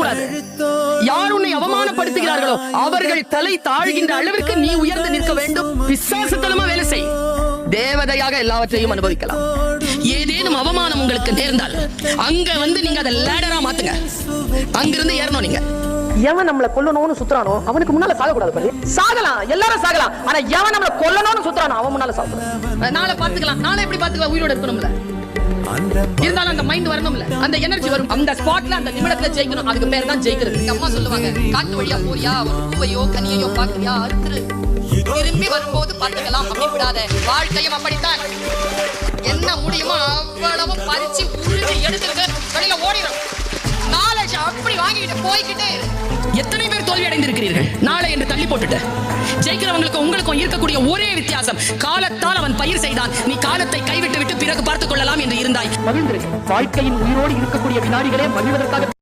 கூடாது யார் உன்னை அவமானப்படுத்துகிறார்களோ அவர்கள் தலை தாழ்கின்ற அளவிற்கு நீ உயர்ந்து நிற்க வேண்டும். பிசாசுத்தனமா வேலை செய். தேவதையாக எல்லாவற்றையும் அனுபவிக்கலாம். ஏதேனும் அவமானம் உங்களுக்கு நேர்ந்தால் அங்க வந்து நீங்க அதை லேடரா மாத்துங்க. அங்கிருந்து ஏறணும் நீங்க. எவன் நம்மள கொல்லணும்னு சுத்துறானோ அவனுக்கு முன்னால சாக கூடாது பாரு. சாகலாம் எல்லாரும் சாகலாம். ஆனா எவன் நம்மள கொல்லணும்னு சுத்துறானோ அவன் முன்னால சாகக்கூடாது. நாளை பாத்துக்கலாம் நாளை எப்படி பாத்துக்கலாம் உயிரோட இருக்கணும்ல. இருந்தாலும் அந்த மைண்ட் வரணும்ல. அந்த எனர்ஜி வரும். அந்த ஸ்பாட்ல அந்த நிமிடத்துல ஜெயிக்கணும். அதுக்கு பேர் தான் ஜெயிக்கிறது. எங்க அம்மா சொல்லுவாங்க காட்டு வழியா போறியா? ஒரு பூவையோ கனியையோ பாக்குறியா அறுத்துரு. திரும்பி வரும்போது பார்த்துக்கலாம். அப்படி விடாத. வாழ்க்கையும் அப்படித்தான். என்ன முடியுமோ அவ்வளவு பறிச்சு உருவி எடுத்துட்டு வெளியில ஓடிடும் நாலேஜ் அப்படி வாங்கிட்டு போய்கிட்டே எத்தனை பேர் தோல்வி அடைந்திருக்கிறீர்கள் நாளை என்று தள்ளி போட்டுட்டு. ஜெயிக்கிறவங்களுக்கு உங்களுக்கும் இருக்கக்கூடிய ஒரே வித்தியாசம். காலத்தால் அவன் பயிர் செய்தான். நீ காலத்தை கைவிட்டு விட்டு பிறகு பார்த்துக் கொள்ளலாம் இருந்தாய் மகிழ்ந்திருக்கு வாழ்க்கையின் உயிரோடு இருக்கக்கூடிய வினாடிகளே மகிழ்வதற்காக